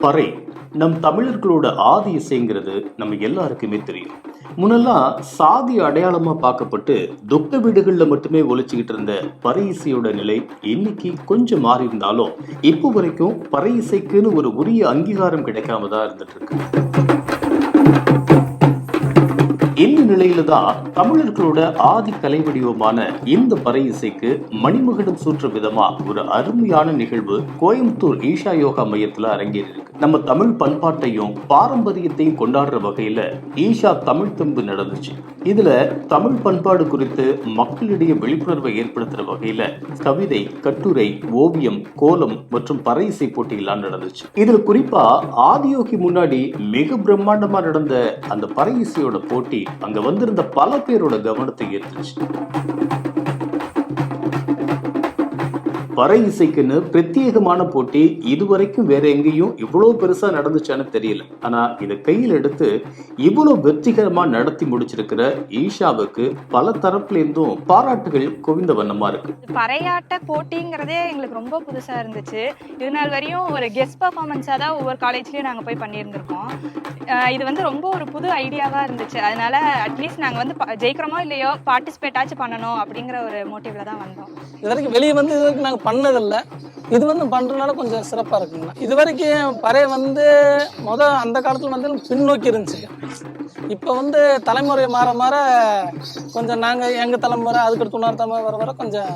பறை நம் தமிழர்களோட ஆதி இசைங்கிறது நம்ம எல்லாருக்குமே தெரியும். முன்னெல்லாம் சாதி அடையாளமா பார்க்கப்பட்டு துக்க வீடுகள்ல மட்டுமே ஒழிச்சுக்கிட்டு இருந்த பறை இசையோட நிலை இன்னைக்கு கொஞ்சம் மாறி இருந்தாலும் இப்போ வரைக்கும் பறை இசைக்குன்னு ஒரு உரிய அங்கீகாரம் கிடைக்காம தான் இருந்துட்டு இருக்கு. இந்த நிலையில தான் தமிழர்களோட ஆதி கலை வடிவமான இந்த பறை இசைக்கு மணிமகுடம் சூற்ற விதமா ஒரு அருமையான நிகழ்வு கோயம்புத்தூர் ஈஷா யோகா மையத்துல அரங்கேறி நம்ம தமிழ் பண்பாட்டையும் பாரம்பரியத்தையும் கொண்டாடுற வகையில ஈஷா தமிழ் தும்பு நடந்துச்சு. இதுல தமிழ் பண்பாடு குறித்து மக்களிடையே விழிப்புணர்வை ஏற்படுத்துற வகையில கவிதை கட்டுரை ஓவியம் கோலம் மற்றும் பறை இசை போட்டிகள்லாம் நடந்துச்சு. இதுல குறிப்பா ஆதியோகி முன்னாடி மிக பிரம்மாண்டமா நடந்த அந்த பறை இசையோட போட்டி அங்க வந்திருந்த பல பேரோட கவனத்தை ஈர்த்துச்சு. பறை இசைக்குன்னு பிரத்யேகமான போட்டி இதுவரைக்கும் வேற எங்கேயும் இவ்வளவு பெருசா நடந்துச்சான்னு தெரியல. ஆனா இதை கையில் எடுத்து இவ்வளவு வெற்றிகரமா நடத்தி முடிச்சிருக்கிற ஈஷாவுக்கு பல தரப்புல இருந்தும் பாராட்டுகள் குவிந்த வண்ணமா இருக்கு. பறையாட்ட போட்டிங்கிறதே எங்களுக்கு ரொம்ப புதுசாக இருந்துச்சு. இது நாள் வரையும் ஒரு கெஸ்ட் பர்ஃபார்மன்ஸாக தான் ஒவ்வொரு காலேஜ்லேயும் நாங்கள் போய் பண்ணியிருந்திருக்கோம். இது வந்து ரொம்ப ஒரு புது ஐடியாவாக இருந்துச்சு. அதனால அட்லீஸ்ட் நாங்கள் வந்து ப- ஜெயிக்கிறோமோ இல்லையோ பார்ட்டிசிபேட் ஆச்சு பண்ணணும் அப்படிங்கிற ஒரு மோட்டிவ்ல தான் வந்தோம். இது வரைக்கும் வெளியே வந்து இது வரைக்கும் நாங்கள் பண்ணதில்லை. இது வந்து பண்ணுறதுனால கொஞ்சம் சிறப்பாக இருக்குங்க. இது வரைக்கும் பறை வந்து மொதல் அந்த காலத்தில் வந்து பின்னோக்கி இருந்துச்சுங்க இப்போ வந்து தலைமுறை மாற மாற கொஞ்சம் நாங்கள் எங்கள் தலைமுறை அதுக்கடுத்து இன்னொரு தலைமுறை வர வர கொஞ்சம்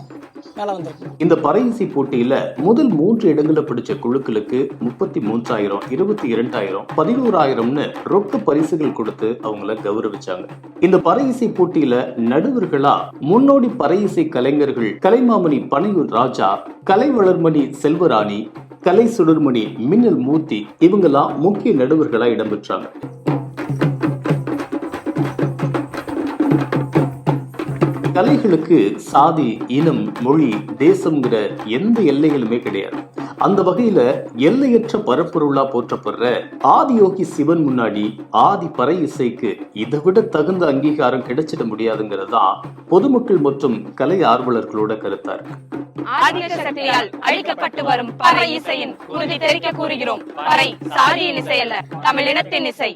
மேலே வந்திருக்கு. இந்த பறை போட்டியில முதல் மூன்று இடங்களை பிடிச்ச குழுக்களுக்கு முப்பத்தி மூன்றாயிரம் இருபத்தி இரண்டாயிரம் பதினோராயிரம்னு ரொக்க பரிசுகள் கொடுத்து அவங்கள கௌரவிச்சாங்க. இந்த பறை போட்டியில நடுவர்களா முன்னோடி பறையிசை கலைஞர்கள் கலைமாமணி பனையூர் ராஜா கலை வளர்மணி செல்வராணி கலை சுடர்மணி மின்னல் மூர்த்தி இவங்கெல்லாம் முக்கிய நடுவர்களா இடம்பெற்றாங்க கலைகளுக்கு சாதி இனம் மொழி தேசம்ங்கிற எந்த எல்லைகளுமே கிடையாது. அந்த வகையில எல்லையற்ற பரப்பொருளா போற்றப்படுற ஆதியோகி சிவன் முன்னாடி ஆதி பறை இசைக்கு இதை விட தகுந்த அங்கீகாரம் கிடைச்சிட முடியாதுங்கிறதா பொதுமக்கள் மற்றும் கலை ஆர்வலர்களோட கருத்தா இருக்கு. ஆதிக்க சக்தியால் அழிக்கப்பட்டு வரும் பறை இசையின் உறுதி தெரிக்க கூறுகிறோம். பறை சாதியின் இசை அல்ல தமிழினத்தின் இசை.